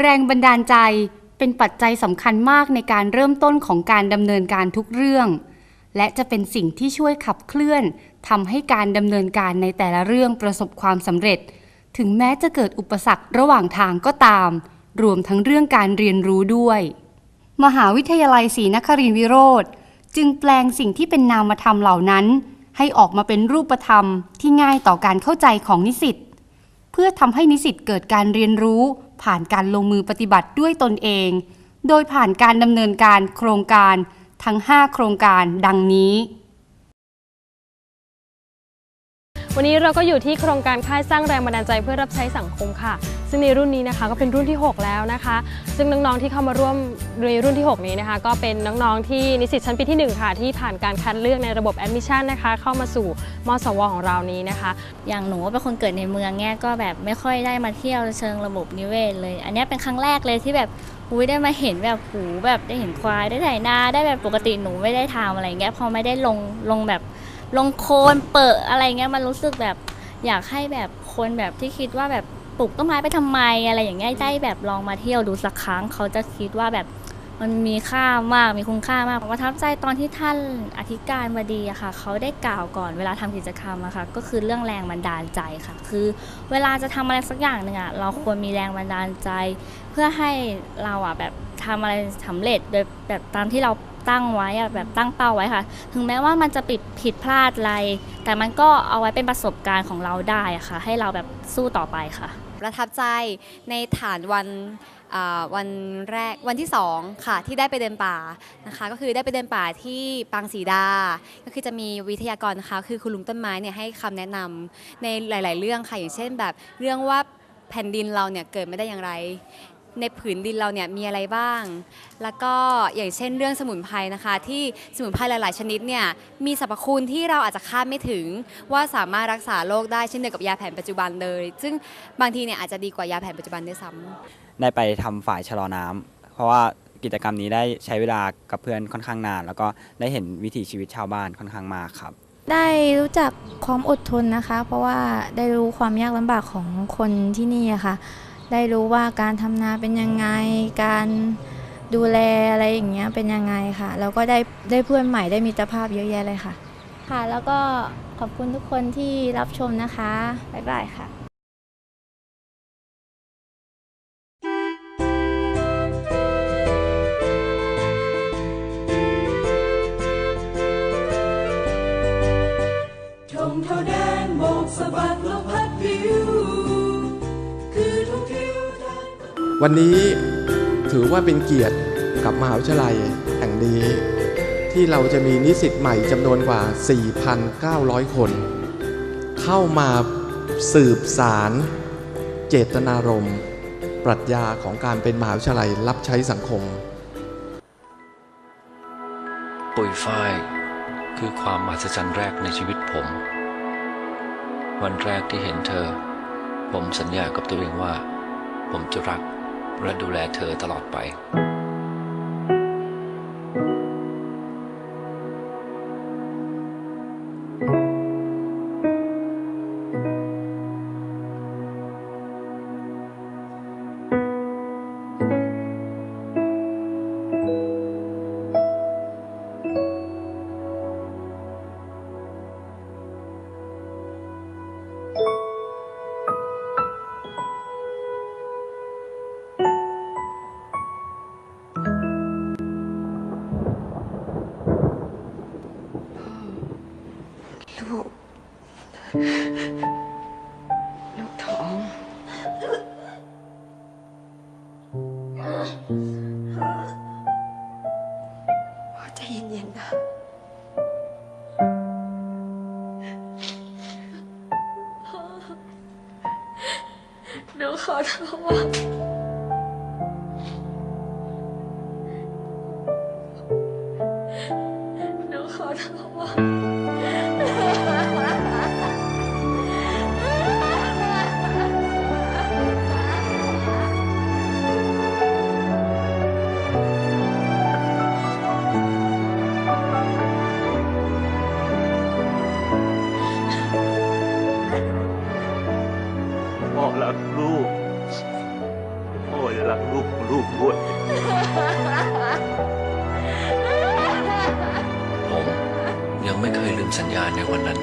แรงบันดาลใจเป็นปัจจัยสำคัญมากในการเริ่มต้นของการดำเนินการทุกเรื่อง และจะเป็นสิ่งที่ช่วยขับเคลื่อนทำให้การดำเนินการในแต่ละเรื่องประสบความสำเร็จ ถึงแม้จะเกิดอุปสรรคระหว่างทางก็ตาม รวมทั้งเรื่องการเรียนรู้ด้วย มหาวิทยาลัยศรีนครินทรวิโรธจึงแปลงสิ่งที่เป็นนามธรรมเหล่านั้น ให้ออกมาเป็นรูปธรรมที่ง่ายต่อการเข้าใจของนิสิตเพื่อทำให้นิสิตเกิดการเรียนรู้ ผ่านการลงมือปฏิบัติด้วยตนเอง โดยผ่านการดำเนินการโครงการทั้ง 5 โครงการดังนี้วันนี้เราก็อยู่ที่โครงการค่ายสร้างแรงบันดาลใจเพื่อรับใช้สังคมค่ะ ซึ่งในรุ่นนี้นะคะก็เป็นรุ่นที่ 6 แล้วนะคะ ซึ่งน้องๆที่เข้ามาร่วมในรุ่นที่ 6 นี้นะคะ ก็เป็นน้องๆที่นิสิตชั้นปีที่ 1 ค่ะ ที่ผ่านการคัดเลือกในระบบแอดมิชชั่นนะคะ เข้ามาสู่มสวของเรานี้นะคะ อย่างหนูเป็นคนเกิดในเมืองเนี่ยก็แบบไม่ค่อยได้มาเที่ยวเชิงระบบนิเวศเลย อันนี้เป็นครั้งแรกเลยที่แบบอุ้ยได้มาเห็นแบบหูแบบได้เห็นควายได้ไถนาได้แบบปกติหนูไม่ได้ทำอะไรเงี้ยพอไม่ได้ลงลงแบบลงโคลนเปิดอะไรเงี้ยมันรู้สึกแบบอยากให้แบบคนแบบที่คิดว่าแบบ ปลูกต้นไม้ไปทำไมอะไรอย่างเงี้ยได้แบบลองมาเที่ยวดูสักครั้ง เขาจะคิดว่าแบบมันมีค่ามากมีคุณค่ามากประทับใจตอนที่ท่านอธิการบดีอะค่ะ เขาได้กล่าวก่อนเวลาทำกิจกรรมอะค่ะ ก็คือเรื่องแรงบันดาลใจค่ะ คือเวลาจะทำอะไรสักอย่างหนึ่งอะเราควรมีแรงบันดาลใจ เพื่อให้เราอะแบบทำอะไรสำเร็จโดยแบบตามที่เราตั้งไว้อะแบบตั้งเป้าไว้ค่ะ ถึงแม้ว่ามันจะผิดผิดพลาดอะไร แต่มันก็เอาไว้เป็นประสบการณ์ของเราได้อะค่ะ ให้เราแบบสู้ต่อไปค่ะ ประทับใจในฐานวันวันแรกวันที่ 2 ค่ะ ที่ได้ไปเดินป่านะคะ ก็คือได้ไปเดินป่าที่ปางสีดา ก็คือจะมีวิทยากรนะคะคือคุณลุงต้นไม้เนี่ยให้คำแนะนำในหลาย ๆ เรื่องค่ะอย่างเช่นแบบเรื่องว่าแผ่นดินเราเนี่ยเกิดไม่ได้อย่างไร ในผืนดินเราเนี่ยมีอะไรบ้าง แล้วก็อย่างเช่นเรื่องสมุนไพรนะคะ ที่สมุนไพรหลาย ๆ ชนิดเนี่ยมีสรรพคุณที่เราอาจจะคาดไม่ถึง ว่าสามารถรักษาโรคได้เช่นเดียวกับยาแผนปัจจุบันเลย ซึ่งบางทีเนี่ยอาจจะดีกว่ายาแผนปัจจุบันด้วยซ้ำได้ไปทำฝ่ายชะลอน้ำเพราะว่ากิจกรรมนี้ได้ใช้เวลากับเพื่อนค่อนข้างนาน แล้วก็ได้เห็นวิถีชีวิตชาวบ้านค่อนข้างมากครับ ได้รู้จักความอดทนนะคะ เพราะว่าได้รู้ความยากลำบากของคนที่นี่อะค่ะ ได้รู้ว่าการทำนาเป็นยังไง การดูแลอะไรอย่างเงี้ยเป็นยังไงค่ะ แล้วก็ได้ได้เพื่อนใหม่ได้มิตรภาพเยอะแยะเลยค่ะ ค่ะ แล้วก็ขอบคุณทุกคนที่รับชมนะคะ บ๊ายบายค่ะ วันนี้ถือว่าเป็นเกียรติกับมหาวิทยาลัยแห่งนี้ ที่เราจะมีนิสิตใหม่จำนวนกว่า 4,900 คน เข้ามาสืบสารเจตนารมณ์ ปรัชญาของการเป็นมหาวิทยาลัยรับใช้สังคม ปุยฝ้ายคือความมหัศจรรย์แรกในชีวิตผม วันแรกที่เห็นเธอ ผมสัญญากับตัวเองว่า ผมจะรัก และดูแลเธอตลอดไป ลูกท้องพ่อใจเย็ รักลูกพ่อจะลูกของลูกด้วย ผมยังไม่เคยลืมสัญญาในวันนั้น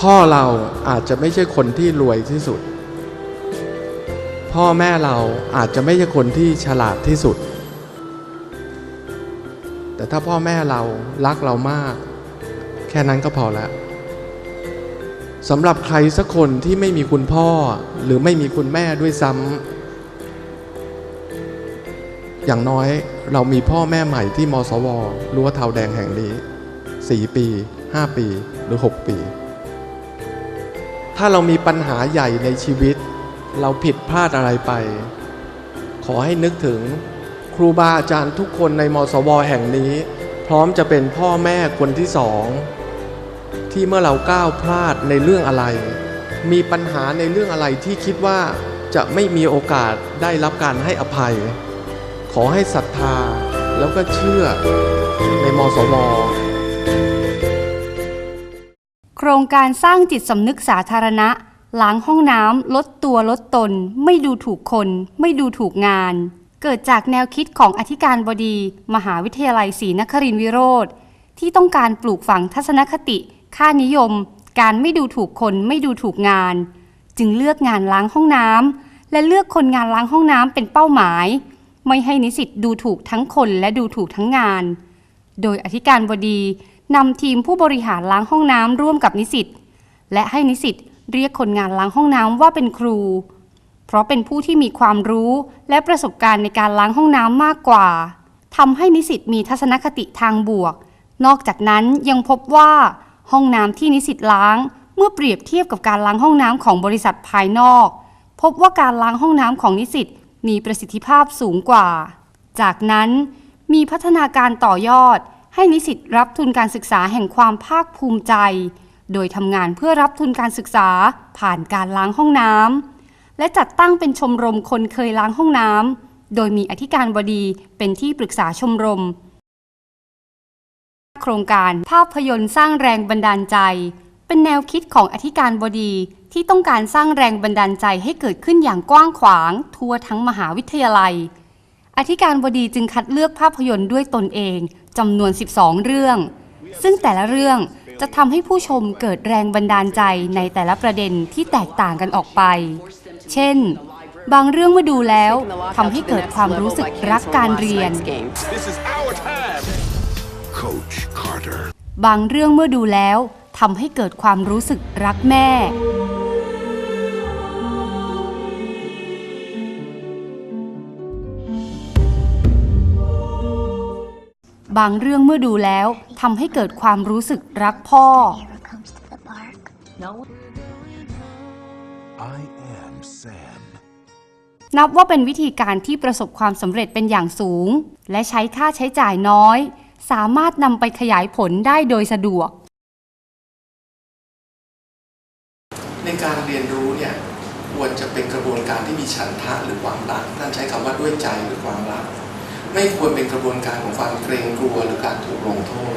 พ่อเราอาจจะไม่ใช่คนที่รวยที่สุด พ่อแม่เราอาจจะไม่ใช่คนที่ฉลาดที่สุด แต่ถ้าพ่อแม่เรารักเรามาก แค่นั้นก็พอแล้วสำหรับใครสักคนที่ไม่มีคุณพ่อหรือไม่มีคุณแม่ด้วยซ้ำอย่างน้อยเรามีพ่อแม่ใหม่ที่มสวรั้วเทาแดงแห่งนี้ 4 ปี 5 ปีหรือ 6 ปี ถ้าเรามีปัญหาใหญ่ในชีวิต เราผิดพลาดอะไรไป ขอให้นึกถึงครูบาอาจารย์ทุกคนในมสวแห่งนี้ พร้อมจะเป็นพ่อแม่คนที่สองที่เมื่อเราก้าวพลาดในเรื่องอะไร มีปัญหาในเรื่องอะไรที่คิดว่าจะไม่มีโอกาสได้รับการให้อภัย ขอให้ศรัทธาแล้วก็เชื่อในมสวโครงการสร้างจิตสำนึกสาธารณะ ล้างห้องน้ำลดตัวลดตน ไม่ดูถูกคน ไม่ดูถูกงาน เกิดจากแนวคิดของอธิการบดี มหาวิทยาลัยศรีนครินทรวิโรธที่ต้องการปลูกฝังทัศนคติ ค่านิยม การไม่ดูถูกคนไม่ดูถูกงาน จึงเลือกงานล้างห้องน้ำและเลือกคนงานล้างห้องน้ำเป็นเป้าหมาย ไม่ให้นิสิตดูถูกทั้งคนและดูถูกทั้งงาน โดยอธิการบดีนำทีมผู้บริหารล้างห้องน้ำร่วมกับนิสิตและให้นิสิต เรียกคนงานล้างห้องน้ำว่าเป็นครู เพราะเป็นผู้ที่มีความรู้และประสบการณ์ในการล้างห้องน้ำมากกว่าทำให้นิสิตมีทัศนคติทางบวก นอกจากนั้นยังพบว่า ห้องน้ำที่นิสิตล้าง เมื่อเปรียบเทียบกับการล้างห้องน้ำของบริษัทภายนอก พบว่าการล้างห้องน้ำของนิสิตมีประสิทธิภาพสูงกว่า จากนั้นมีพัฒนาการต่อยอด ให้นิสิตรับทุนการศึกษาแห่งความภาคภูมิใจ โดยทำงานเพื่อรับทุนการศึกษาผ่านการล้างห้องน้ำและจัดตั้งเป็นชมรมคนเคยล้างห้องน้ำโดยมีอธิการบดีเป็นที่ปรึกษาชมรม โครงการภาพยนตร์สร้างแรงบันดาลใจ เป็นแนวคิดของอธิการบดีที่ต้องการสร้างแรงบันดาลใจให้เกิดขึ้นอย่างกว้างขวาง ทั่วทั้งมหาวิทยาลัย อธิการบดีจึงคัดเลือกภาพยนตร์ด้วยตนเองจำนวน 12 เรื่อง ซึ่งแต่ละเรื่อง จะทำให้ผู้ชมเกิดแรงบันดาลใจในแต่ละประเด็นที่แตกต่างกันออกไป เช่น บางเรื่องเมื่อดูแล้วทำให้เกิดความรู้สึกรักการเรียน Coach Carter. บางเรื่องเมื่อดูแล้วทำให้เกิดความรู้สึกรักแม่ บางเรื่องเมื่อดูแล้วทำให้เกิดความรู้สึกรักพ่อ I am Sam. นับว่าเป็นวิธีการที่ประสบความสำเร็จเป็นอย่างสูง และใช้ค่าใช้จ่ายน้อย สามารถนำไปขยายผลได้โดยสะดวก ในการเรียนรู้เนี่ยควรจะเป็นกระบวนการที่มีฉันทะหรือความรักท่นใช้คำว่าด้วยใจหรือความรัก ไม่ควรเป็นกระบวนการของความเกรงกลัวหรือการถูกลงโทษ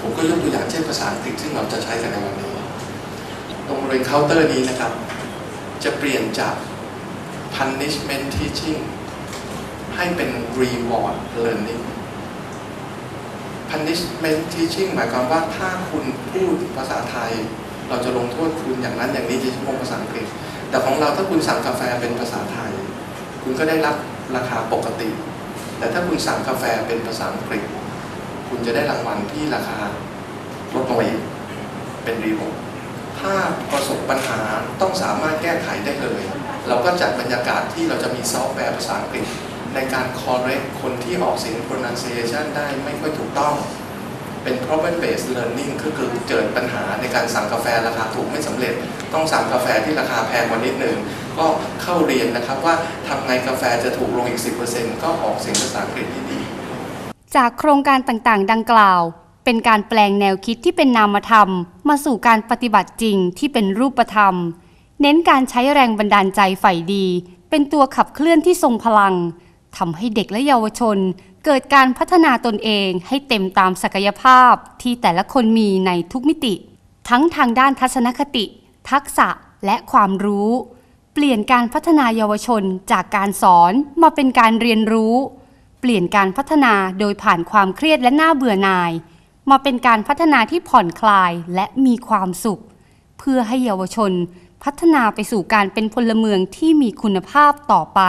ผมก็ยกตัวอย่างเช่นภาษาอังกฤษซึ่งเราจะใช้กันในวันนี้ ตรงบริเวณเคาน์เตอร์นี้นะครับ จะเปลี่ยนจาก punishment teaching ให้เป็น reward learning punishment teaching หมายความว่าถ้าคุณพูดภาษาไทย เราจะลงโทษคุณอย่างนั้นอย่างนี้ที่ชั่วโมงภาษาอังกฤษ แต่ของเราถ้าคุณสั่งกาแฟเป็นภาษาไทย คุณก็ได้รับราคาปกติ แต่ถ้าคุณสั่งกาแฟเป็นภาษาอังกฤษ คุณจะได้รางวัลที่ราคาลดลงอีกเป็นรีโวถ้าประสบปัญหาต้องสามารถแก้ไขได้เลย เราก็จัดบรรยากาศที่เราจะมีซอฟต์แวร์ภาษาอังกฤษ ในการ correct คนที่ออกเสียง pronunciation ได้ไม่ค่อยถูกต้อง เป็น problem based learning ก็คือเกิดปัญหาในการสั่งกาแฟราคาถูกไม่สำเร็จ ต้องสั่งกาแฟที่ราคาแพงกว่านิดหนึ่ง ก็เข้าเรียนนะครับว่าทำไงกาแฟจะถูกลงอีก 10%ก็ออกเสียงภาษาอังกฤษที่ดี จากโครงการต่างๆ ดังกล่าว เป็นการแปลงแนวคิดที่เป็นนามธรรม มาสู่การปฏิบัติจริงที่เป็นรูปธรรม เน้นการใช้แรงบันดาลใจใฝ่ดี เป็นตัวขับเคลื่อนที่ทรงพลังทำให้เด็กและเยาวชน เกิดการพัฒนาตนเองให้เต็มตามศักยภาพที่แต่ละคนมีในทุกมิติ ทั้งทางด้านทัศนคติ ทักษะและความรู้ เปลี่ยนการพัฒนาเยาวชนจากการสอนมาเป็นการเรียนรู้ เปลี่ยนการพัฒนาโดยผ่านความเครียดและน่าเบื่อหน่าย มาเป็นการพัฒนาที่ผ่อนคลายและมีความสุข เพื่อให้เยาวชนพัฒนาไปสู่การเป็นพลเมืองที่มีคุณภาพต่อไป